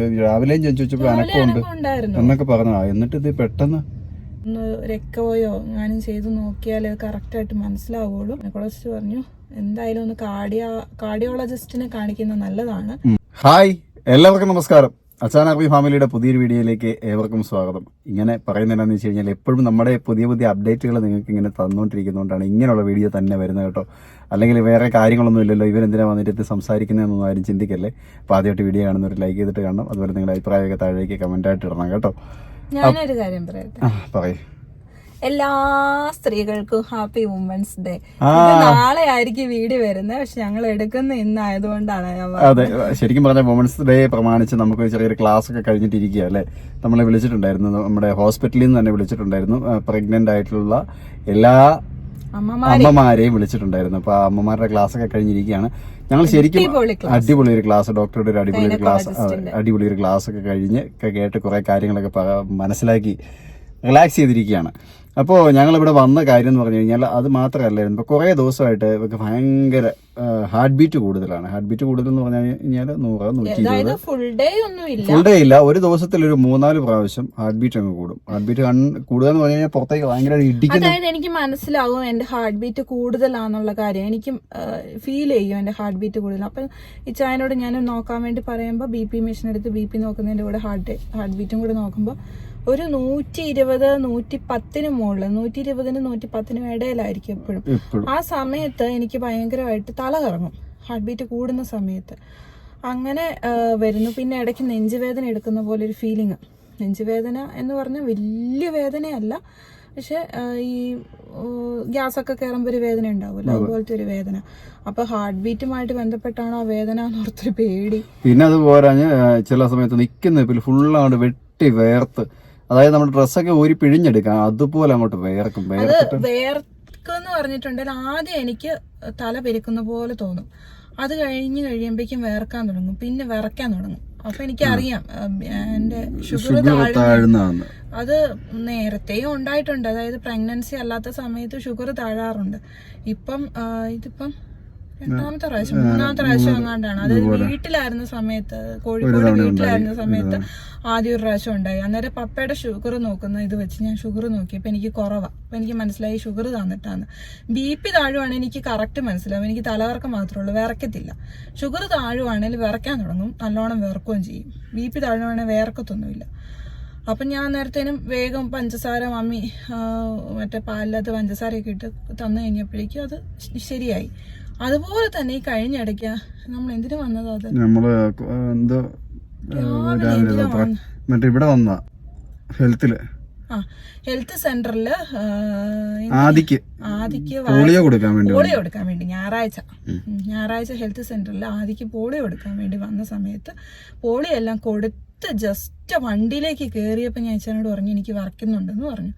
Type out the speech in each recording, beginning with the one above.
രാവിലെയും ചോദിച്ചപ്പോൾ അനക്കമുണ്ട്. എന്നൊക്കെ പറഞ്ഞതാ. എന്നിട്ട് ഇത് പെട്ടെന്ന് ഒന്ന് രക്കോയോ ഞാനും ചെയ്തു നോക്കിയാലേ കറക്റ്റ് ആയിട്ട് മനസ്സിലാവുള്ളൂ. ഗൈനക്കോളജിസ്റ്റ് പറഞ്ഞു എന്തായാലും ഒന്ന് കാർഡിയോ കാർഡിയോളജിസ്റ്റിനെ കാണിക്കുന്നത് നല്ലതാണ്. ഹായ്. എല്ലാവർക്കും നമസ്കാരം. അച്ചാനർബി ഫാമിലിയുടെ പുതിയൊരു വീഡിയോയിലേക്ക് ഏവർക്കും സ്വാഗതം. ഇങ്ങനെ പറയുന്നത് എന്താണെന്ന് വെച്ച് കഴിഞ്ഞാൽ എപ്പോഴും നമ്മുടെ പുതിയ പുതിയ അപ്ഡേറ്റുകൾ നിങ്ങൾക്ക് ഇങ്ങനെ തന്നുകൊണ്ടിരിക്കുന്നതുകൊണ്ടാണ് ഇങ്ങനെയുള്ള വീഡിയോ തന്നെ വരുന്നത് കേട്ടോ. അല്ലെങ്കിൽ വേറെ കാര്യങ്ങളൊന്നും ഇല്ലല്ലോ ഇവരെന്തിനാ വന്നിട്ട് സംസാരിക്കുന്നതെന്നൊന്നും ആരും ചിന്തിക്കല്ലേ. അപ്പോൾ ആദ്യമായിട്ട് വീഡിയോ കാണുന്നവർ ലൈക്ക് ചെയ്തിട്ട് കാണണം. അതുപോലെ നിങ്ങളുടെ അഭിപ്രായമൊക്കെ താഴേക്ക് കമന്റായിട്ട് ഇടണം കേട്ടോ. ഞാനൊരു കാര്യം പറയട്ടെ? ആ പറയൂ. എല്ലാ സ്ത്രീകൾക്കും ഹാപ്പി വുമൻസ് ഡേ. നാളെ ആയിരിക്കും വീട് വരുന്നത്. പക്ഷെ ഞങ്ങൾ എടുക്കുന്ന ഇന്നായതുകൊണ്ടാണ് അതെ ശരിക്കും പറഞ്ഞ വുമൻസ് ഡേ പ്രമാണിച്ച് നമുക്ക് ചെറിയൊരു ക്ലാസ് ഒക്കെ കഴിഞ്ഞിട്ടിരിക്കുക അല്ലേ? നമ്മളെ വിളിച്ചിട്ടുണ്ടായിരുന്നു നമ്മുടെ ഹോസ്പിറ്റലിൽ നിന്ന് തന്നെ വിളിച്ചിട്ടുണ്ടായിരുന്നു പ്രഗ്നന്റ് ആയിട്ടുള്ള എല്ലാ അമ്മമാരെയും. വിളിച്ചിട്ടുണ്ടായിരുന്നു. അപ്പൊ അമ്മമാരുടെ ക്ലാസ് ഒക്കെ കഴിഞ്ഞിരിക്കുകയാണ്. ഞങ്ങൾ ശരിക്കും അടിപൊളി ഒരു ക്ലാസ് ഡോക്ടറുടെ ഒരു അടിപൊളി ഒരു ക്ലാസ് അടിപൊളി ഒരു ക്ലാസ് ഒക്കെ കഴിഞ്ഞ് കേട്ട് കുറെ കാര്യങ്ങളൊക്കെ മനസ്സിലാക്കി റിലാക്സ് ചെയ്തിരിക്കുകയാണ്. അപ്പോൾ ഞങ്ങളിവിടെ വന്ന കാര്യം എന്ന് പറഞ്ഞു കഴിഞ്ഞാൽ അത് മാത്രമല്ലായിരുന്നു. ഇപ്പോൾ കുറേ ദിവസമായിട്ട് ഇവർക്ക് ഭയങ്കര ഹാർട്ട് ബീറ്റ് കൂടുതലാണ്. ഹാർട്ട് ബീറ്റ് കൂടുതൽ എന്ന് പറഞ്ഞു കഴിഞ്ഞാൽ നൂറ് നൂറ്റി ഇരുപത്. അതായത് ഫുൾ ഡേ ഒന്നും ഇല്ല ഫുൾ ഡേ ഇല്ല. ഒരു ദിവസത്തിൽ ഒരു മൂന്നാൽ പ്രാവശ്യം ഹാർട്ട് ബീറ്റ് അങ്ങ് കൂടും. ഹാർട്ട് ബീറ്റ് കൂടുതൽ എന്ന് പറഞ്ഞു കഴിഞ്ഞാൽ പുറത്തേക്ക് ഭയങ്കര ഇടിക്കുന്ന അതായത് എനിക്ക് മനസ്സിലാവും എന്റെ ഹാർട്ട് ബീറ്റ് കൂടുതലാണെന്നുള്ള കാര്യം. എനിക്ക് ഫീൽ ചെയ്യും എന്റെ ഹാർട്ട് ബീറ്റ് കൂടുതൽ. അപ്പൊ ഈ ചായനോട് ഞാൻ നോക്കാൻ വേണ്ടി പറയുമ്പോൾ ബി പി മെഷീൻ എടുത്ത് ബി പി നോക്കുന്നതിന്റെ കൂടെ ഹാർട്ട് ഹാർട്ട് ബീറ്റും കൂടെ നോക്കുമ്പോൾ ഒരു നൂറ്റി ഇരുപത് നൂറ്റി പത്തിന് മുകളിൽ നൂറ്റി ഇരുപതിന് നൂറ്റി പത്തിനും ഇടയിലായിരിക്കും എപ്പോഴും. ആ സമയത്ത് എനിക്ക് ഭയങ്കരമായിട്ട് തല കറങ്ങും ഹാർട്ട് ബീറ്റ് കൂടുന്ന സമയത്ത്. അങ്ങനെ വരുന്നു. പിന്നെ ഇടയ്ക്ക് നെഞ്ചുവേദന എടുക്കുന്ന പോലെ ഒരു ഫീലിംഗ് നെഞ്ചുവേദന എന്ന് പറഞ്ഞാൽ വലിയ വേദനയല്ല. പക്ഷെ ഈ ഗ്യാസ് ഒക്കെ കയറുമ്പോൾ ഒരു വേദന ഉണ്ടാവുമല്ലോ. അതുപോലത്തെ ഒരു വേദന. അപ്പൊ ഹാർട്ട് ബീറ്റുമായിട്ട് ബന്ധപ്പെട്ടാണോ ആ വേദന എന്നോർത്തൊരു പേടി. പിന്നെ അത് പോരാഞ്ഞ് ചില സമയത്ത് നിൽക്കുന്ന ഫുള്ളാണ് വെട്ടി വേർത്ത് അതായത് നമ്മുടെ ഡ്രസ്സൊക്കെ ഊരി പിഴിഞ്ഞെടുക്കാം. അതുപോലെ അങ്ങോട്ട് വേർക്കും. വേർത്തിട്ട് വേർക്കെന്ന് പറഞ്ഞിട്ടുണ്ടെങ്കിൽ ആദ്യം എനിക്ക് തല പെരുക്കുന്ന പോലെ തോന്നും. അത് കഴിഞ്ഞ് കഴിയുമ്പോഴേക്കും വേർക്കാൻ തുടങ്ങും. പിന്നെ വിറയ്ക്കാൻ തുടങ്ങും. അപ്പൊ എനിക്കറിയാം. എന്റെ ഷുഗർ താഴുന്ന അത് നേരത്തെയും ഉണ്ടായിട്ടുണ്ട്. അതായത് പ്രഗ്നൻസി അല്ലാത്ത സമയത്ത് ഷുഗർ താഴാറുണ്ട്. ഇപ്പം ഇതിപ്പം രണ്ടാമത്തെ പ്രാവശ്യം മൂന്നാമത്തെ പ്രാവശ്യം എങ്ങാണ്ടാണ്? അതായത് വീട്ടിലായിരുന്ന സമയത്ത് കോഴിക്കോട് വീട്ടിലായിരുന്ന സമയത്ത് ആദ്യം ഒരു പ്രാവശ്യം ഉണ്ടായി. അന്നേരം പപ്പയുടെ ഷുഗർ നോക്കുന്ന ഇത് വെച്ച് ഞാൻ ഷുഗർ നോക്കിയപ്പോൾ എനിക്ക് കുറവാ. അപ്പൊ എനിക്ക് മനസ്സിലായി ഷുഗർ തന്നിട്ടാണ് ബി പി താഴുവാണെങ്കിൽ എനിക്ക് കറക്റ്റ് മനസ്സിലാവും. എനിക്ക് തലകറക്കം മാത്രമേ ഉള്ളൂ. വിറക്കത്തില്ല. ഷുഗർ താഴുവാണെങ്കിൽ വിറയ്ക്കാൻ തുടങ്ങും. നല്ലോണം വിറക്കുകയും ചെയ്യും. ബി പി താഴുവാണെങ്കിൽ വിറക്കത്തൊന്നുമില്ല അപ്പം ഞാൻ നേരത്തേനും വേഗം പഞ്ചസാര മമ്മി മറ്റേ പാലിലത്ത് പഞ്ചസാരയൊക്കെ ഇട്ട് തന്നു കഴിഞ്ഞപ്പോഴേക്കും അത് ശരിയായി. അതുപോലെ തന്നെ ഈ കഴിഞ്ഞ ഇടയ്ക്ക് നമ്മൾ എന്തിനു വന്നത് അത്? നമ്മൾ എന്തോ രാവിലെ മറ്റേ ഇവിടെ വന്ന ഹെൽത്തിൽ. ആ ഹെൽത്ത് സെന്ററിൽ ആദിക്ക്. ആദിക്ക് പോളിയോ കൊടുക്കാൻ വേണ്ടി. പോളിയോ കൊടുക്കാൻ വേണ്ടി ഞായറാഴ്ച. ഞായറാഴ്ച ഹെൽത്ത് സെന്ററിൽ ആദിക്ക് പോളിയോ കൊടുക്കാൻ വേണ്ടി വന്ന സമയത്ത് പോളിയോ എല്ലാം കൊടുത്ത് ജസ്റ്റ് വണ്ടിയിലേക്ക് കയറിയപ്പോൾ ഞാൻ അച്ഛനോട് പറഞ്ഞു എനിക്ക് വറക്കുന്നുണ്ടെന്ന് പറഞ്ഞു.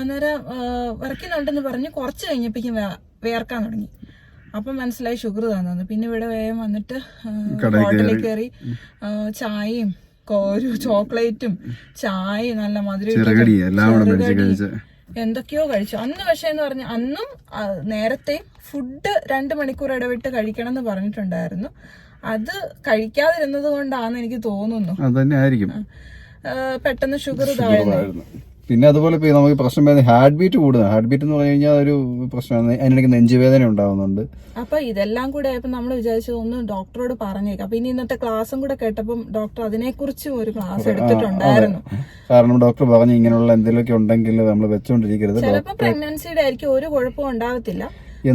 അന്നേരം വറക്കുന്നുണ്ടെന്ന് പറഞ്ഞ് കുറച്ച് കഴിഞ്ഞപ്പോഴേക്കും വേർക്കാൻ തുടങ്ങി. അപ്പം മനസ്സിലായി ഷുഗർ തന്നു. പിന്നെ ഇവിടെ വേഗം വന്നിട്ട് ഹോട്ടലിൽ കയറി ചായയും ഒരു ചോക്ലേറ്റും ചായ നല്ല മധുരം എന്തൊക്കെയോ കഴിച്ചു. അന്ന് പക്ഷേ എന്ന് പറഞ്ഞ അന്നും നേരത്തെ ഫുഡ് രണ്ട് മണിക്കൂർ ഇടവിട്ട് കഴിക്കണം എന്ന് പറഞ്ഞിട്ടുണ്ടായിരുന്നു. അത് കഴിക്കാതിരുന്നത് കൊണ്ടാന്ന് എനിക്ക് തോന്നുന്നു. പെട്ടെന്ന് ഷുഗർ താഴ്ന്നു. പിന്നെ അതുപോലെ ഇപ്പോൾ നമുക്ക് പ്രശ്നം വരുന്നത് ഹാർട്ട് ബീറ്റ് കൂടുതൽ ഹാർട്ട് ബീറ്റ് എന്ന് പറഞ്ഞു കഴിഞ്ഞാൽ ഒരു പ്രശ്നമാണ്. അതിനിടയ്ക്ക് നെഞ്ചുവേദന ഉണ്ടാവുന്നുണ്ട്. അപ്പൊ ഇതെല്ലാം കൂടെ ആയപ്പോ നമ്മൾ വിചാരിച്ചത് ഒന്ന് ഡോക്ടറോട് പറഞ്ഞേക്കാം. അപ്പൊ ഇനി ഇന്നത്തെ ക്ലാസ്സും കൂടെ കേട്ടപ്പോൾ ഡോക്ടർ അതിനെക്കുറിച്ചും ഒരു ക്ലാസ് എടുത്തിട്ടുണ്ടായിരുന്നു. കാരണം ഡോക്ടർ പറഞ്ഞു ഇങ്ങനെയുള്ള എന്തെങ്കിലുമൊക്കെ ഉണ്ടെങ്കിൽ നമ്മൾ വെച്ചോണ്ടിരിക്കരുത് ചിലപ്പോൾ പ്രഗ്നൻസിയുടെ ആയിരിക്കും ഒരു കുഴപ്പവും ഉണ്ടാവത്തില്ല.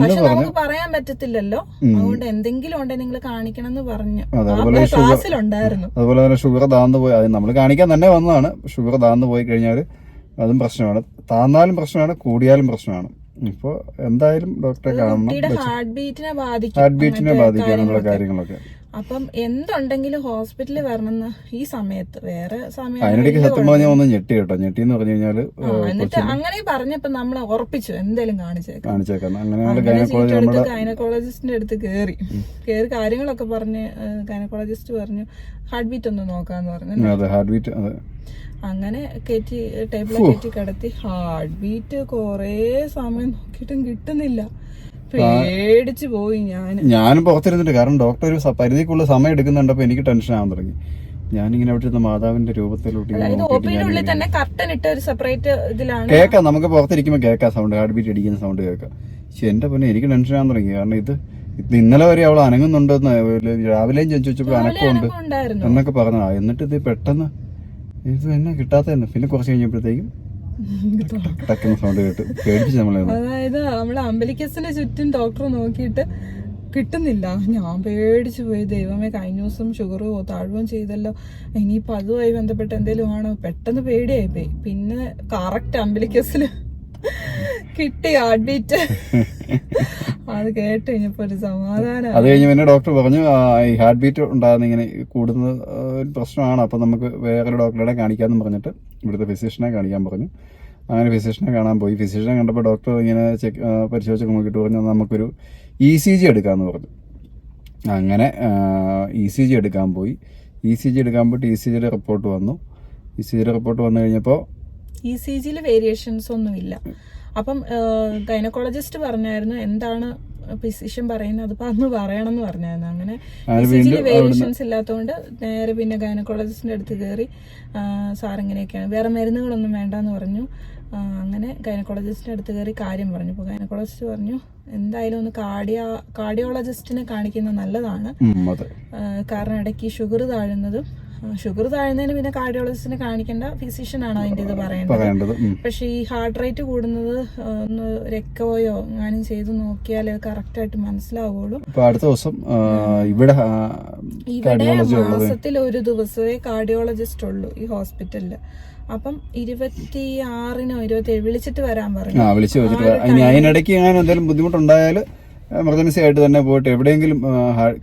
പക്ഷെ നമുക്ക് പറയാൻ പറ്റത്തില്ലല്ലോ. അതുകൊണ്ട് എന്തെങ്കിലും ഉണ്ടെങ്കിൽ നിങ്ങൾ കാണിക്കണം എന്ന് പറഞ്ഞു ക്ലാസ്സിലുണ്ടായിരുന്നു. അതുപോലെ തന്നെ ഷുഗർ താന്നു പോയി. നമ്മൾ കാണിക്കാൻ തന്നെ വന്നതാണ്. ഷുഗർ താന്നു പോയി കഴിഞ്ഞാൽ അതും പ്രശ്നമാണ്. താന്നാലും പ്രശ്നമാണ് കൂടിയാലും പ്രശ്നമാണ്. ഇപ്പോൾ എന്തായാലും ഡോക്ടറെ കാണണം ഹാർട്ട് ബീറ്റിനെ ബാധിക്കും ഹാർട്ട് ബീറ്റിനെ ബാധിക്കാനുള്ള കാര്യങ്ങളൊക്കെ. അപ്പം എന്തുണ്ടെങ്കിലും ഹോസ്പിറ്റലിൽ വരണമെന്ന് ഈ സമയത്ത്. വേറെ സമയം അതിനിടയ്ക്ക് സത്യം പറഞ്ഞാൽ ഒന്ന് ഞെട്ടി കേട്ടോ. ഞെട്ടി എന്ന് പറഞ്ഞു കഴിഞ്ഞാൽ എന്നിട്ട് അങ്ങനെ പറഞ്ഞപ്പോ നമ്മൾ ഉറപ്പിച്ചു എന്തേലും കാണിച്ചേക്കാം. കാണിച്ചേക്കാം. അങ്ങനെ ഗൈനക്കോളജിസ്റ്റിന്റെ അടുത്ത് കയറി കയറി കാര്യങ്ങളൊക്കെ പറഞ്ഞ് ഗൈനക്കോളജിസ്റ്റ് പറഞ്ഞു ഹാർട്ട് ബീറ്റ് ഒന്ന് നോക്കാന്ന് പറഞ്ഞു. അതെ ഹാർട്ട് ബീറ്റ് അതെ. അങ്ങനെ കയറ്റി ടേബിളിൽ കയറ്റി കിടത്തി. ഹാർട്ട് ബീറ്റ് കൊറേ സമയം നോക്കിയിട്ടും കിട്ടുന്നില്ല. പേടിച്ചു പോയി ഞാൻ. ഞാനും പുറത്തിരുന്നിട്ട് കാരണം ഡോക്ടർ ഒരു പരിധിക്കുള്ള സമയം എടുക്കുന്നുണ്ടപ്പോ എനിക്ക് ടെൻഷൻ ആവാൻ തുടങ്ങി. ഞാനിങ്ങനെ അവിടെ മാതാവിന്റെ രൂപത്തിലോട്ട് തന്നെ കർട്ടൻ ഇട്ട ഒരു സെപ്പറേറ്റ് ഇതിലാണ്. കേൾക്കാം നമുക്ക് പുറത്തിരിക്കുമ്പോ കേൾക്കാം സൗണ്ട് ഹാർട്ട് ബീറ്റ് അടിക്കുന്ന സൗണ്ട് കേൾക്കാം. പക്ഷെ എന്റെ പൊന്നെ എനിക്ക് ടെൻഷൻ ആവാൻ തുടങ്ങി. കാരണം ഇത് ഇന്നലെ വരെ അവൾ അനങ്ങുന്നുണ്ടെന്ന് രാവിലെയും ചോദിച്ചപ്പോ ചോദിച്ചപ്പോൾ അനക്കമുണ്ട് എന്നൊക്കെ പറഞ്ഞതാ. എന്നിട്ട് ഇത് പെട്ടെന്ന് ഇത് തന്നെ കിട്ടാത്തതന്നെ. പിന്നെ കുറച്ച് കഴിഞ്ഞപ്പോഴത്തേക്കും സൗണ്ട് കേട്ട് അതായത് നമ്മളെ അമ്പലിക്കസിന്റെ ചുറ്റും ഡോക്ടർ നോക്കിയിട്ട് കിട്ടുന്നില്ല. ഞാൻ പേടിച്ചു പോയി. ദൈവമേ കഴിഞ്ഞ ദിവസം ഷുഗറോ താഴ്വോ ചെയ്തല്ലോ. ഇനിയിപ്പോ അതുമായി ബന്ധപ്പെട്ട് എന്തെങ്കിലും ആണോ? പെട്ടെന്ന് പേടിയായി പോയി. പിന്നെ കറക്റ്റ് അമ്പലിക്കസിൽ കിട്ടി അഡ്മിറ്റ് അത് കേട്ട് കഴിഞ്ഞപ്പോ ഒരു സമാധാനം അത് കഴിഞ്ഞ് പിന്നെ ഡോക്ടർ പറഞ്ഞു ഈ ഹാർട്ട് ബീറ്റ് ഉണ്ടാകുന്ന ഇങ്ങനെ കൂടുന്ന ഒരു പ്രശ്നമാണ് അപ്പോൾ നമുക്ക് വേറൊരു ഡോക്ടറെ കാണിക്കാമെന്ന് പറഞ്ഞിട്ട് ഇവിടുത്തെ ഫിസിഷ്യനെ കാണിക്കാൻ പറഞ്ഞു. അങ്ങനെ ഫിസിഷ്യനെ കാണാൻ പോയി. ഫിസിഷ്യനെ കണ്ടപ്പോൾ ഡോക്ടർ ഇങ്ങനെ ചെക്ക് പരിശോധിച്ച് നോക്കിയിട്ട് പറഞ്ഞു നമുക്കൊരു ഇ സി ജി എടുക്കാമെന്ന് പറഞ്ഞു. അങ്ങനെ ഇ സി ജി എടുക്കാൻ പോയി. ഇ സി ജി എടുക്കാൻ പോയിട്ട് ഇ സി ജിയുടെ റിപ്പോർട്ട് വന്നു. ഇ സി ജിയുടെ റിപ്പോർട്ട് വന്നു കഴിഞ്ഞപ്പോൾ ഇ സി ജിയിൽ വേരിയേഷൻസ് ഒന്നുമില്ല. അപ്പം ഗൈനക്കോളജിസ്റ്റ് പറഞ്ഞായിരുന്നു എന്താണ് ഫിസിഷ്യൻ പറയുന്നത് അത് അന്ന് പറയണം എന്ന് പറഞ്ഞായിരുന്നു. അങ്ങനെ വേരിയേഷൻസ് ഇല്ലാത്തതുകൊണ്ട് നേരെ പിന്നെ ഗൈനക്കോളജിസ്റ്റിന്റെ അടുത്ത് കയറി സാർ ഇങ്ങനെയൊക്കെയാണ് വേറെ മരുന്നുകളൊന്നും വേണ്ടെന്ന് പറഞ്ഞു. അങ്ങനെ ഗൈനക്കോളജിസ്റ്റിന്റെ അടുത്ത് കയറി കാര്യം പറഞ്ഞു. അപ്പോൾ ഗൈനക്കോളജിസ്റ്റ് പറഞ്ഞു എന്തായാലും ഒന്ന് കാർഡിയോ കാർഡിയോളജിസ്റ്റിനെ കാണിക്കുന്നത് നല്ലതാണ്. കാരണം ഇടയ്ക്ക് ഷുഗർ താഴുന്നതും ഷുഗർ താഴ്ന്നതിന് പിന്നെ കാർഡിയോളജിസ്റ്റിനെ കാണിക്കേണ്ട ഫിസിഷ്യൻ ആണ് അതിന്റെ ഇത് പറയേണ്ടത്. പക്ഷെ ഈ ഹാർട്ട് റേറ്റ് കൂടുന്നത് ഒന്ന് രക്തമോയോ ഞാനും ചെയ്ത് നോക്കിയാൽ കറക്റ്റ് ആയിട്ട് മനസ്സിലാവുള്ളൂ. അടുത്ത ദിവസം ഇവിടെ മാസത്തിൽ ഒരു ദിവസമേ കാർഡിയോളജിസ്റ്റ് ഉള്ളൂ ഈ ഹോസ്പിറ്റലിൽ അപ്പം ഇരുപത്തി ആറിനോ ഇരുപത്തി ഏഴ് വിളിച്ചിട്ട് വരാൻ പറഞ്ഞു. വിളിച്ചു വെച്ചിട്ട് അതിനിടയ്ക്ക് അങ്ങനെ എന്തെങ്കിലും ബുദ്ധിമുട്ടുണ്ടായാൽ എമർജൻസി ആയിട്ട് തന്നെ പോയിട്ട് എവിടെയെങ്കിലും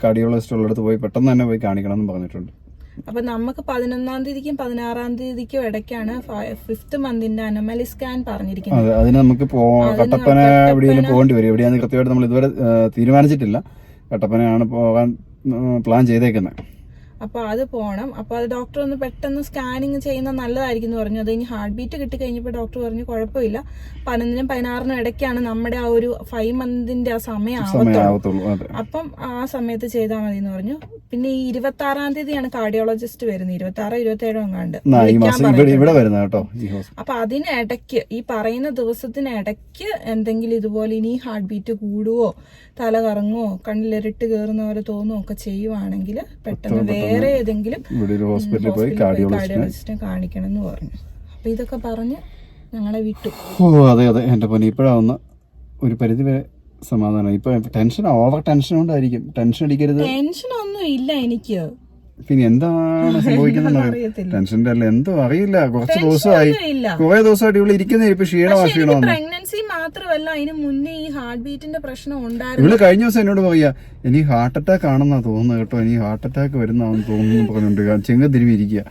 കാർഡിയോളജിസ്റ്റ് ഉള്ളിടത്ത് പോയി പെട്ടെന്ന് തന്നെ പോയി കാണിക്കണം എന്ന് പറഞ്ഞിട്ടുണ്ട്. അപ്പൊ നമുക്ക് പതിനൊന്നാം തീയതിക്കും പതിനാറാം തീയതിക്കും ഇടയ്ക്കാണ് ഫിഫ്ത് മന്തിന്റെ അനമലി സ്കാൻ പറഞ്ഞിരിക്കുന്നത്. അതെ അതിന് നമുക്ക് കട്ടപ്പന എവിടെയെങ്കിലും പോകേണ്ടി വരും. എവിടെയാന്ന് കൃത്യമായിട്ട് നമ്മൾ ഇതുവരെ തീരുമാനിച്ചിട്ടില്ല. കട്ടപ്പനയാണ് പോകാൻ പ്ലാൻ ചെയ്തേക്കുന്നത് അപ്പൊ അത് പോകണം അപ്പോൾ അത് ഡോക്ടർ ഒന്ന് പെട്ടെന്ന് സ്കാനിങ് ചെയ്യുന്ന നല്ലതായിരിക്കും എന്ന് പറഞ്ഞു. അത് ഇനി ഹാർട്ട് ബീറ്റ് കിട്ടി കഴിഞ്ഞപ്പോൾ ഡോക്ടർ പറഞ്ഞു കുഴപ്പമില്ല. പതിനൊന്നിനും പതിനാറിനും ഇടയ്ക്കാണ് നമ്മുടെ ആ ഒരു ഫൈവ് മന്തിന്റെ ആ സമയം ആവത്തുള്ളൂ. അപ്പം ആ സമയത്ത് ചെയ്താൽ മതി എന്ന് പറഞ്ഞു. പിന്നെ ഈ ഇരുപത്തി ആറാം തീയതിയാണ് കാർഡിയോളജിസ്റ്റ് വരുന്നത്. ഇരുപത്തി ആറോ ഇരുപത്തി ഏഴോ എങ്ങാണ്ട് അപ്പൊ അതിനിടയ്ക്ക് ഈ പറയുന്ന ദിവസത്തിനിടയ്ക്ക് എന്തെങ്കിലും ഇതുപോലെ ഇനി ഹാർട്ട് ബീറ്റ് കൂടുവോ തല കറങ്ങുവോ കണ്ണിലിരട്ട് കയറുന്ന പോലെ തോന്നുവോ ഒക്കെ ചെയ്യുവാണെങ്കിൽ പെട്ടെന്ന് വേറെ ഏതെങ്കിലും ഇവിടെ ഒരു ഹോസ്പിറ്റലിൽ പോയി കാർഡിയോളജിസ്റ്റിനെ കാണിക്കണം എന്ന് പറഞ്ഞു. അപ്പൊ ഇതൊക്കെ പറഞ്ഞ് ഞങ്ങളെ വിട്ടു. ഓ അതെ അതെ. എന്റെ പൊന്നെ ഇപ്പോഴാവുന്ന ഒരു പരിധി വരെ സമാധാനം. ഇപ്പൊ ടെൻഷൻ ഓവർ ടെൻഷൻ കൊണ്ടായിരിക്കും ടെൻഷൻ അടിക്കരുത്. ടെൻഷൻ ഒന്നും ഇല്ല എനിക്ക്. പിന്നെ എന്താണ് സംഭവിക്കുന്നത് ടെൻഷന്റെ ടെൻഷന്റെ അല്ല. എന്തോ അറിയില്ല. കുറച്ച് ദിവസമായി. കുറെ ദിവസമായിട്ട് ഇവിടെ ഇരിക്കുന്ന ഇപ്പൊ ക്ഷീണമാ ക്ഷീണമാണ് പ്രഗ്നൻസി മാത്രമല്ല അതിന് മുന്നേ ഈ ഹാർട്ട് ബീറ്റിന്റെ പ്രശ്നം ഉണ്ടായിരുന്നു. ഇവൾ കഴിഞ്ഞ ദിവസം എന്നോട് പറയാ ഇനി ഹാർട്ട് അറ്റാക്ക് ആണെന്നാ തോന്നുന്നത് കേട്ടോ ഇനി ഹാർട്ട് അറ്റാക്ക് വരുന്നാന്ന് തോന്നുന്നു പറഞ്ഞോണ്ട് ചെങ്ങ തിരുവി ഇരിക്കുക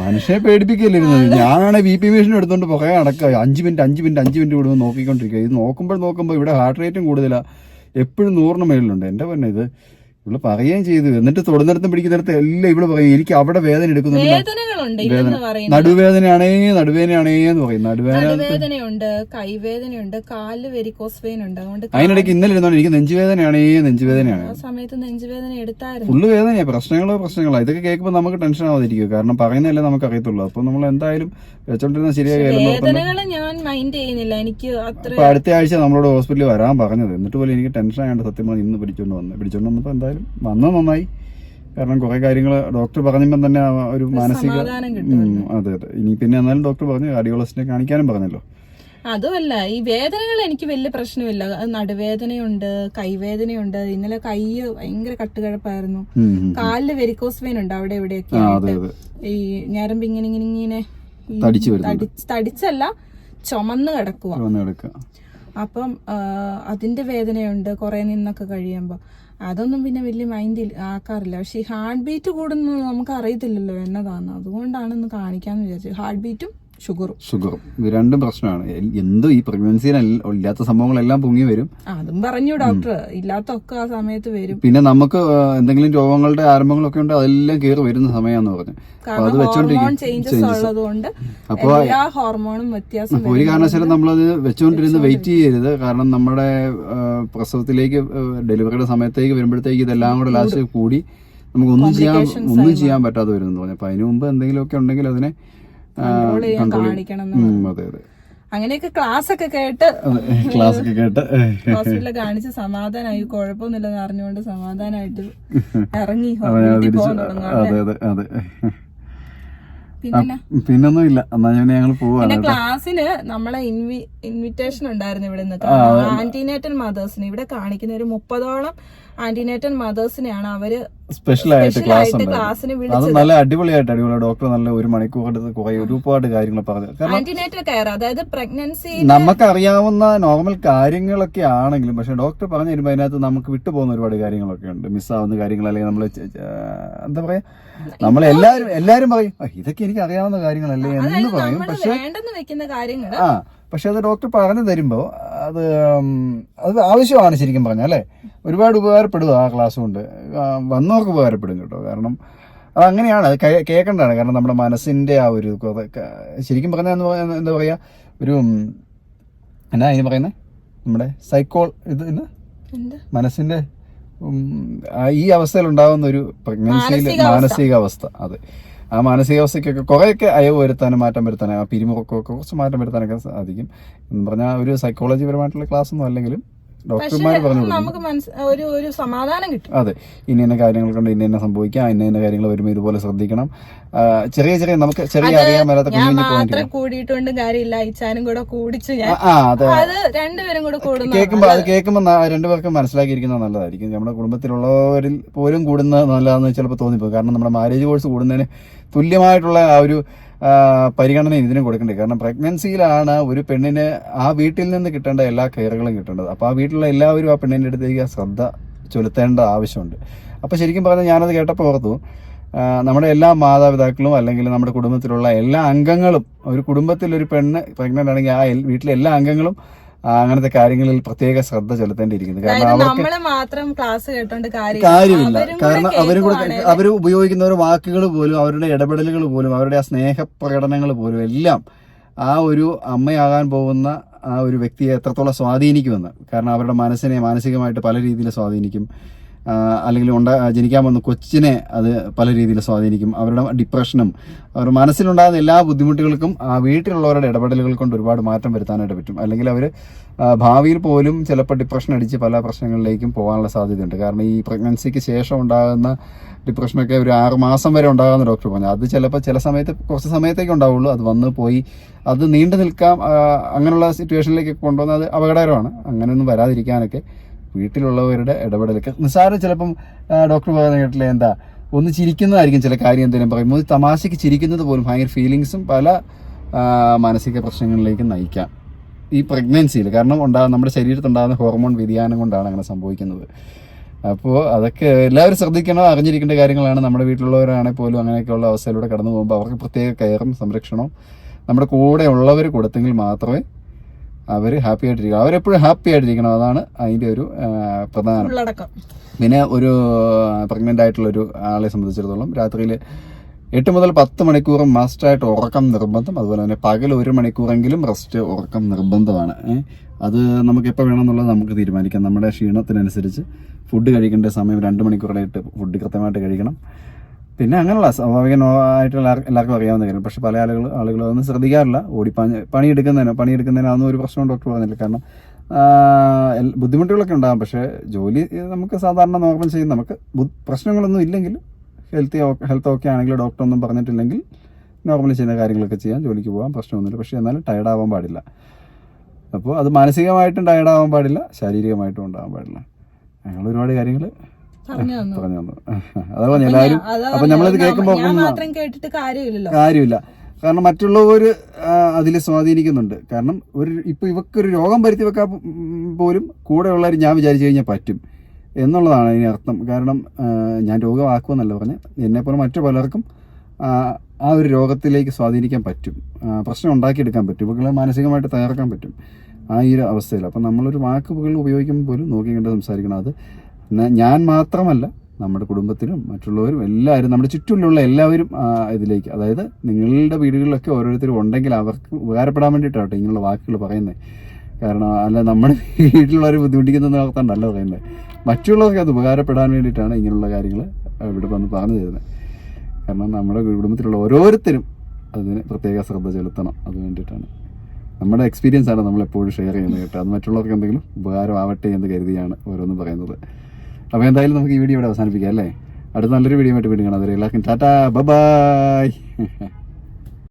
മനുഷ്യനെ പേടിപ്പിക്കില്ലായിരുന്നു ഞാനാണ് ബി പി മെഷീൻ എടുത്തോണ്ട് പുറകെ നടക്കുക. അഞ്ച് മിനിറ്റ് അഞ്ച് മിനിറ്റ് അഞ്ച് മിനിറ്റ് കൂടുമ്പോൾ നോക്കിക്കൊണ്ടിരിക്കുക. ഇത് നോക്കുമ്പോൾ നോക്കുമ്പോൾ ഇവിടെ ഹാർട്ട് റേറ്റും കൂടുതലാ. എപ്പോഴും നൂറിന് മേളിലുണ്ട്. എന്റെ പറഞ്ഞ ഇത് ഇവൾ പറയുകയും ചെയ്തു. എന്നിട്ട് തൊടുന്നിടത്തും പിടിക്കുന്നിടത്ത് എല്ലാം ഇവൾ പറയും എനിക്ക് അവിടെ വേദന എടുക്കുന്നുണ്ട്. വേദനകളുണ്ട് ഇതെന്ന് പറയുന്നത്. നടുവേദനയാണേ നടുവേദനയാണേ എന്ന് പറയും. നടുവേദന നടുവേദനയുണ്ട് കൈവേദനയുണ്ട് കാൽ വെരിക്കോസ് വെയിൻ ഉണ്ട്. അതുകൊണ്ട് അതിനിടയ്ക്ക് ഇന്നലെ ഇരുന്നോണ്ട് എനിക്ക് നെഞ്ചുവേദനയാണേ നെഞ്ചുവേദനയാണ്. ആ സമയത്ത് നെഞ്ചുവേദന എടുത്തായിരുന്നു. ഫുള്ള് വേദനയാ പ്രശ്നങ്ങളോ പ്രശ്നങ്ങളോ. ഇതൊക്കെ കേൾക്കുമ്പോൾ നമുക്ക് ടെൻഷൻ ആവാതിരിക്കും. കാരണം പറയുന്നതല്ലേ നമുക്ക് അറിയത്തുള്ളൂ അപ്പൊ നമ്മൾ എന്തായാലും വെച്ചോണ്ടിരുന്ന ശരിയായി വേദനകൾ ഞാൻ മൈൻഡ് ചെയ്യുന്നില്ല. എനിക്ക് അത്ര അപ്പൊ അടുത്ത ആഴ്ച നമ്മളോട് ഹോസ്പിറ്റലിൽ വരാൻ പറഞ്ഞത്. എന്നിട്ട് പോലും എനിക്ക് ടെൻഷൻ ആയതുകൊണ്ട് സത്യം പറഞ്ഞാൽ ഇന്ന് പിടിച്ചോണ്ട് വന്നു. പിടിച്ചോണ്ട് വന്നപ്പോൾ എന്തായാലും വന്നത് നന്നായി. കാരണം കുറെ കാര്യങ്ങൾ ഡോക്ടർ പറഞ്ഞപ്പോൾ തന്നെ ആ ഒരു മാനസിക ഉം, അതെ അതെ. ഇനി പിന്നെ എന്നാലും ഡോക്ടർ പറഞ്ഞു കാർഡിയോളജിസ്റ്റിനെ കാണിക്കാനും പറഞ്ഞല്ലോ. അതുമല്ല ഈ വേദനകൾ എനിക്ക് വലിയ പ്രശ്നമില്ല. അത് നടുവേദനയുണ്ട് കൈവേദനയുണ്ട്. ഇന്നലെ കൈ ഭയങ്കര കട്ടുകഴപ്പായിരുന്നു. ഉം, ഉം. കാലിൽ വെരിക്കോസ് വെയിൻ ഉണ്ട് അവിടെ എവിടെയൊക്കെ ആ അതെ അതെ. ഈ ഞരമ്പ് ഇങ്ങനെ ഇങ്ങനെ ഇങ്ങനെ ഈ തടിച്ചു വരുന്നുണ്ട്. തടി- തടിച്ചല്ല ചുമന്ന് കിടക്കുക വന്ന് കിടക്കുക. അപ്പം ആ, അതിന്റെ വേദനയുണ്ട് കുറെ നിന്നൊക്കെ കഴിയുമ്പോൾ അതൊന്നും പിന്നെ വലിയ മൈൻഡിൽ ആക്കാറില്ല. പക്ഷെ ഈ ഹാർട്ട് ബീറ്റ് കൂടുന്നത് നമുക്ക് അറിയത്തില്ലല്ലോ എന്നതാണ്. അതുകൊണ്ടാണ് ഒന്ന് കാണിക്കാന്ന് വിചാരിച്ചത്. ഹാർട്ട് ബീറ്റും ഷുഗറും ഷുഗറും ഇത് രണ്ടും പ്രശ്നമാണ്. എന്തോ ഈ പ്രഗ്നൻസി ഇല്ലാത്ത സംഭവങ്ങളെല്ലാം പൊങ്ങി വരും. അതും പറഞ്ഞു ഡോക്ടർ ഇല്ലാത്തൊക്കെ ആ സമയത്ത് വരും. പിന്നെ നമുക്ക് എന്തെങ്കിലും രോഗങ്ങളുടെ ആരംഭങ്ങളൊക്കെ ഉണ്ട് അതെല്ലാം കേറി വരുന്ന സമയമാന്ന് പറഞ്ഞു. അപ്പൊ അത് വെച്ചോണ്ടിരിക്കും. അപ്പൊ ഹോർമോണും വ്യത്യാസം ഒരു കാരണവശാലും നമ്മളത് വെച്ചുകൊണ്ടിരുന്ന് വെയിറ്റ് ചെയ്യരുത്. കാരണം നമ്മുടെ പ്രസവത്തിലേക്ക് ഡെലിവറിയുടെ സമയത്തേക്ക് വരുമ്പോഴത്തേക്ക് ഇതെല്ലാം കൂടെ ലാസ്റ്റ് കൂടി നമുക്ക് ഒന്നും ചെയ്യാൻ ഒന്നും ചെയ്യാൻ പറ്റാതെ വരുന്നു പറഞ്ഞു. അപ്പൊ അതിനു മുമ്പ് എന്തെങ്കിലുമൊക്കെ ഉണ്ടെങ്കിൽ അതിനെ Control ചെയ്യാൻ കാണിക്കണം അതെ അതെ. അങ്ങനെയൊക്കെ ക്ലാസ് ഒക്കെ കേട്ട് ക്ലാസ് ഒക്കെ കേട്ട്. ഹോസ്പിറ്റലിൽ കാണിച്ച് സമാധാനമായി. കുഴപ്പമൊന്നുമില്ലെന്ന് അറിഞ്ഞുകൊണ്ട് സമാധാനമായിട്ട് ഇറങ്ങി അതെ അതെ അതെ പിന്നെ പിന്നൊന്നും? ഇല്ല എന്നാ ഞങ്ങൾ പോവാണ് ക്ലാസ്സിന് നമ്മളെ ഇൻവിറ്റേഷൻ ഉണ്ടായിരുന്നു ഇവിടെ നിന്ന് ആന്റിനേറ്റൽ മദേഴ്സിന്. ഇവിടെ കാണിക്കുന്ന ഒരു മുപ്പതോളം ആന്റിനേറ്റൽ മദേഴ്സിനെയാണ് അവർ സ്പെഷ്യൽ ആയിട്ട് ക്ലാസ് ക്ലാസ്സിന് അത് നല്ല അടിപൊളിയായിട്ട് അടിപൊളി ഡോക്ടർ നല്ല ഒരു മണിക്കൂർ കുറെ ഒരുപാട് കാര്യങ്ങൾ പറഞ്ഞു. ആന്റിനേറ്റൽ കെയർ അതായത് പ്രഗ്നൻസി നമുക്ക് അറിയാവുന്ന നോർമൽ കാര്യങ്ങളൊക്കെ ആണെങ്കിലും പക്ഷെ ഡോക്ടർ പറഞ്ഞു തരുമ്പോൾ അതിനകത്ത് നമുക്ക് വിട്ടുപോകുന്ന ഒരുപാട് കാര്യങ്ങളൊക്കെ ഉണ്ട്. മിസ്സാവുന്ന കാര്യങ്ങൾ അല്ലെങ്കിൽ നമ്മൾ എന്താ പറയാ? നമ്മൾ എല്ലാരും എല്ലാരും പറയും ഇതൊക്കെ എനിക്ക് അറിയാവുന്ന കാര്യങ്ങളല്ലേ? എന്ന് പറയും. പക്ഷെ വേണ്ടെന്ന് വെക്കുന്ന കാര്യങ്ങൾ ആ പക്ഷെ അത് ഡോക്ടർ പറഞ്ഞു തരുമ്പോൾ അത് അത് ആവശ്യമാണ് ശരിക്കും പറഞ്ഞാൽ അല്ലേ? ഒരുപാട് ഉപകാരപ്പെടും ആ ക്ലാസ് കൊണ്ട്. വന്നവർക്ക് ഉപകാരപ്പെടും കേട്ടോ. കാരണം അത് അങ്ങനെയാണ് അത് കേൾക്കേണ്ടതാണ് കാരണം നമ്മുടെ മനസ്സിന്റെ ആ ഒരു ശരിക്കും പറഞ്ഞാൽ എന്താ പറയുക ഒരു എന്നാ അതിന് പറയുന്നത് നമ്മുടെ സൈക്കോൾ ഇത് ഇന്ന് മനസ്സിന്റെ ഈ അവസ്ഥയിൽ ഉണ്ടാകുന്ന ഒരു പ്രഗ്നൻസിയിൽ മാനസികാവസ്ഥ. അതെ. ആ മാനസികാവസ്ഥയ്ക്കൊക്കെ കുറേയൊക്കെ അയവ് വരുത്താനും മാറ്റം വരുത്താനും ആ പിരിമുറക്കമൊക്കെ കുറച്ച് മാറ്റം വരുത്താനൊക്കെ സാധിക്കും. എന്ന് പറഞ്ഞാൽ ഒരു സൈക്കോളജി പരമായിട്ടുള്ള ക്ലാസ് ഒന്നും അല്ലെങ്കിലും ഡോക്ടർമാർ പറഞ്ഞു നമുക്ക് ഒരു ഒരു സമാധാനം കിട്ടും. അതെ. ഇന്ന ഇന്ന കാര്യങ്ങൾ കൊണ്ട് ഇന്ന ഇന്ന സംഭവിക്കാം. ഇന്ന ഇന്ന കാര്യങ്ങൾ വരുമ്പോൾ ഇതുപോലെ ശ്രദ്ധിക്കണം. ചെറിയ ചെറിയ നമുക്ക് ചെറിയ അറിയാൻ മേലാത്ത കുഞ്ഞു മാത്രം കൂടിയിട്ടുണ്ട് കാര്യമില്ല. ഇച്ചാനും കൂടെ കൂടിച്ചു ഞാൻ അത്. രണ്ടുപേരും കൂടെ കൂടുന്നു കേൾക്കുമ്പോൾ അത് കേൾക്കുമ്പോൾ രണ്ടുപേർക്കും മനസ്സിലാക്കിയിരിക്കുന്നത് നല്ലതായിരിക്കും. നമ്മുടെ കുടുംബത്തിലുള്ളവരിൽ പോലും കൂടുന്നത് നല്ലതാണെന്ന് ചിലപ്പോൾ തോന്നിപ്പോകും. കാരണം നമ്മുടെ മാരേജ് കോഴ്സ് കൂടുന്നതിന് തുല്യമായിട്ടുള്ള ആ ഒരു പരിഗണന ഇതിനും കൊടുക്കേണ്ടത് കാരണം പ്രഗ്നൻസിയിലാണ് ഒരു പെണ്ണിന് ആ വീട്ടിൽ നിന്ന് കിട്ടേണ്ട എല്ലാ കെയറുകളും കിട്ടേണ്ടത്. അപ്പോൾ ആ വീട്ടിലുള്ള എല്ലാവരും ആ പെണ്ണിന്റെ അടുത്തേക്ക് ശ്രദ്ധ ചെലുത്തേണ്ട ആവശ്യമുണ്ട്. അപ്പോൾ ശരിക്കും പറഞ്ഞാൽ ഞാനത് കേട്ടപ്പോൾ ഓർത്തു നമ്മുടെ എല്ലാ മാതാപിതാക്കളും അല്ലെങ്കിൽ നമ്മുടെ കുടുംബത്തിലുള്ള എല്ലാ അംഗങ്ങളും ഒരു കുടുംബത്തിൽ ഒരു പെണ്ണ് പ്രഗ്നന്റ് ആണെങ്കിൽ ആ വീട്ടിലെ എല്ലാ അംഗങ്ങളും അങ്ങനത്തെ കാര്യങ്ങളിൽ പ്രത്യേക ശ്രദ്ധ ചെലുത്തേണ്ടിയിരിക്കുന്നു. കാരണം അവർക്ക് മാത്രം ക്ലാസ് കേട്ടോണ്ട് കാര്യം കാര്യമില്ല. കാരണം അവരും കൂടെ അവർ ഉപയോഗിക്കുന്ന ഒരു വാക്കുകൾ പോലും അവരുടെ ഇടപെടലുകൾ പോലും അവരുടെ ആ സ്നേഹ പ്രകടനങ്ങൾ പോലും എല്ലാം ആ ഒരു അമ്മയാകാൻ പോകുന്ന ആ ഒരു വ്യക്തിയെ എത്രത്തോളം സ്വാധീനിക്കുമെന്ന്. കാരണം അവരുടെ മനസ്സിനെ മാനസികമായിട്ട് പല രീതിയിൽ സ്വാധീനിക്കും. അല്ലെങ്കിൽ ഉണ്ട ജനിക്കാൻ വന്ന കൊച്ചിനെ അത് പല രീതിയിൽ സ്വാധീനിക്കും. അവരുടെ ഡിപ്രഷനും അവരുടെ മനസ്സിലുണ്ടാകുന്ന എല്ലാ ബുദ്ധിമുട്ടുകൾക്കും ആ വീട്ടിലുള്ളവരുടെ ഇടപെടലുകൾ കൊണ്ട് ഒരുപാട് മാറ്റം വരുത്താനായിട്ട് പറ്റും. അല്ലെങ്കിൽ അവർ ഭാവിയിൽ പോലും ചിലപ്പോൾ ഡിപ്രഷൻ അടിച്ച് പല പ്രശ്നങ്ങളിലേക്കും പോകാനുള്ള സാധ്യതയുണ്ട്. കാരണം ഈ പ്രഗ്നൻസിക്ക് ശേഷം ഉണ്ടാകുന്ന ഡിപ്രഷനൊക്കെ ഒരു ആറ് മാസം വരെ ഉണ്ടാകുന്ന ഡോക്ടർ പറഞ്ഞു. അത് ചിലപ്പോൾ ചില സമയത്ത് കുറച്ച് സമയത്തേക്ക് ഉണ്ടാവുള്ളൂ. അത് വന്ന് പോയി അത് നീണ്ടു നിൽക്കാം അങ്ങനെയുള്ള സിറ്റുവേഷനിലേക്ക് കൊണ്ടുവന്നത് അപകടകരമാണ്. അങ്ങനെയൊന്നും വരാതിരിക്കാനൊക്കെ വീട്ടിലുള്ളവരുടെ ഇടപെടലൊക്കെ. നിസ്സാര ചിലപ്പം ഡോക്ടർ പറയുന്ന കേട്ടില്ലേ എന്താ ഒന്ന് ചിരിക്കുന്നതായിരിക്കും ചില കാര്യം എന്തെങ്കിലും പറയും ഒരു തമാശയ്ക്ക് ചിരിക്കുന്നത് പോലും ഭയങ്കര ഫീലിങ്സും പല മാനസിക പ്രശ്നങ്ങളിലേക്ക് നയിക്കാം. ഈ പ്രഗ്നൻസിയിൽ കാരണം ഉണ്ടാകുന്ന നമ്മുടെ ശരീരത്തുണ്ടാകുന്ന ഹോർമോൺ വ്യതിയാനം കൊണ്ടാണ് അങ്ങനെ സംഭവിക്കുന്നത്. അപ്പോൾ അതൊക്കെ എല്ലാവരും ശ്രദ്ധിക്കണം അറിഞ്ഞിരിക്കേണ്ട കാര്യങ്ങളാണ്. നമ്മുടെ വീട്ടിലുള്ളവരാണെങ്കിൽ പോലും അങ്ങനെയൊക്കെയുള്ള അവസ്ഥയിലൂടെ കടന്നു പോകുമ്പോൾ അവർക്ക് പ്രത്യേക കെയറും സംരക്ഷണവും നമ്മുടെ കൂടെ ഉള്ളവർ കൊടുത്തെങ്കിൽ മാത്രമേ അവർ ഹാപ്പി ആയിട്ടിരിക്കണം. അവരെപ്പോഴും ഹാപ്പി ആയിട്ടിരിക്കണം. അതാണ് അതിന്റെ ഒരു പ്രധാനം. പിന്നെ ഒരു പ്രഗ്നന്റ് ആയിട്ടുള്ള ഒരു ആളെ സംബന്ധിച്ചിടത്തോളം രാത്രിയിൽ എട്ട് മുതൽ പത്ത് മണിക്കൂർ മസ്റ്റായിട്ട് ഉറക്കം നിർബന്ധം. അതുപോലെ തന്നെ പകൽ ഒരു മണിക്കൂറെങ്കിലും റെസ്റ്റ് ഉറക്കം നിർബന്ധമാണ്. അത് നമുക്ക് എപ്പോൾ വേണമെന്നുള്ളത് നമുക്ക് തീരുമാനിക്കാം. നമ്മുടെ ക്ഷീണത്തിനനുസരിച്ച് ഫുഡ് കഴിക്കേണ്ട സമയം രണ്ട് മണിക്കൂറായിട്ട് ഫുഡ് കൃത്യമായിട്ട് കഴിക്കണം. പിന്നെ അങ്ങനെയുള്ള സ്വാഭാവികമായിട്ടുള്ള എല്ലാവർക്കും അറിയാവുന്ന കാര്യം പക്ഷെ പല ആളുകൾ അതൊന്നും ശ്രദ്ധിക്കാറില്ല. പണി പണിയെടുക്കുന്നതിനോ പണിയെടുക്കുന്നതിനോ ഒരു പ്രശ്നവും ഡോക്ടർ പറഞ്ഞില്ല. കാരണം ബുദ്ധിമുട്ടുകളൊക്കെ ഉണ്ടാകും. പക്ഷേ ജോലി നമുക്ക് സാധാരണ നോർമൽ ചെയ്യും. നമുക്ക് പ്രശ്നങ്ങളൊന്നും ഇല്ലെങ്കിൽ ഹെൽത്തി ഹെൽത്ത് ഓക്കെ ആണെങ്കിൽ ഡോക്ടർ ഒന്നും പറഞ്ഞിട്ടില്ലെങ്കിൽ നോർമലി ചെയ്യുന്ന കാര്യങ്ങളൊക്കെ ചെയ്യാം. ജോലിക്ക് പോകാം. പ്രശ്നമൊന്നുമില്ല. പക്ഷെ എന്നാലും ടയർഡ് ആവാൻ പാടില്ല. അപ്പോൾ അത് മാനസികമായിട്ടും ടയർഡ് ആവാൻ പാടില്ല. ശാരീരികമായിട്ടും ഉണ്ടാവാൻ പാടില്ല. അങ്ങനെ ഒരുപാട് കാര്യങ്ങൾ പറഞ്ഞു തന്നു അതാ പറഞ്ഞു എല്ലാവരും അപ്പം നമ്മളിത് കേൾക്കുമ്പോൾ മാത്രം കേട്ടിട്ട് കാര്യമില്ലല്ലോ. കാര്യമില്ല. കാരണം മറ്റുള്ളവർ അതിൽ സ്വാധീനിക്കുന്നുണ്ട്. കാരണം ഒരു ഇപ്പൊ ഇവക്കൊരു രോഗം വരുത്തി വെക്കാൻ പോലും കൂടെയുള്ളവർ ഞാൻ വിചാരിച്ചു കഴിഞ്ഞാൽ പറ്റും എന്നുള്ളതാണ് അതിന് അർത്ഥം. കാരണം ഞാൻ രോഗമാക്കുമെന്നല്ല പറഞ്ഞ്. എന്നെപ്പോലെ മറ്റു പലർക്കും ആ, ഒരു രോഗത്തിലേക്ക് സ്വാധീനിക്കാൻ പറ്റും. പ്രശ്നം ഉണ്ടാക്കിയെടുക്കാൻ പറ്റും. ഇവകളെ മാനസികമായിട്ട് തയ്യാറാക്കാൻ പറ്റും. ആ ഈ ഒരു അവസ്ഥയിൽ. അപ്പം നമ്മളൊരു വാക്കുകൾ ഉപയോഗിക്കുമ്പോൾ പോലും നോക്കി കണ്ട് സംസാരിക്കണം. അത് ഞാൻ മാത്രമല്ല നമ്മുടെ കുടുംബത്തിലും മറ്റുള്ളവരും എല്ലാവരും നമ്മുടെ ചുറ്റുമുള്ള എല്ലാവരും ഇതിലേക്ക് അതായത് നിങ്ങളുടെ വീടുകളിലൊക്കെ ഓരോരുത്തരും ഉണ്ടെങ്കിൽ അവർക്ക് ഉപകാരപ്പെടാൻ വേണ്ടിയിട്ടാണ് ഇങ്ങനെയുള്ള വാക്കുകൾ പറയുന്നത് കാരണം അല്ല നമ്മുടെ വീട്ടിലുള്ളവർ ബുദ്ധിമുട്ടിക്കുന്ന ഓർത്താണ്ടല്ല പറയുന്നത് മറ്റുള്ളവർക്ക് അത് ഉപകാരപ്പെടാൻ വേണ്ടിയിട്ടാണ് ഇങ്ങനെയുള്ള കാര്യങ്ങൾ ഇവിടെ വന്ന് പറഞ്ഞു തരുന്നത് കാരണം നമ്മുടെ കുടുംബത്തിലുള്ള ഓരോരുത്തരും അതിന് പ്രത്യേക ശ്രദ്ധ ചെലുത്തണം അത് വേണ്ടിയിട്ടാണ്. നമ്മുടെ എക്സ്പീരിയൻസ് ആണ് നമ്മൾ എപ്പോഴും ഷെയർ ചെയ്യുന്നത് കേട്ടോ. അത് മറ്റുള്ളവർക്ക് എന്തെങ്കിലും ഉപകാരമാവട്ടെ എന്ന് കരുതിയാണ് ഓരോന്നും പറയുന്നത്. അപ്പോൾ എന്തായാലും നമുക്ക് ഈ വീഡിയോ ഇവിടെ അവസാനിപ്പിക്കാം അല്ലേ? അടുത്ത നല്ലൊരു വീഡിയോ ആയിട്ട് വീണ്ടും കാണാം. എല്ലാവർക്കും ടാറ്റാ ബൈ.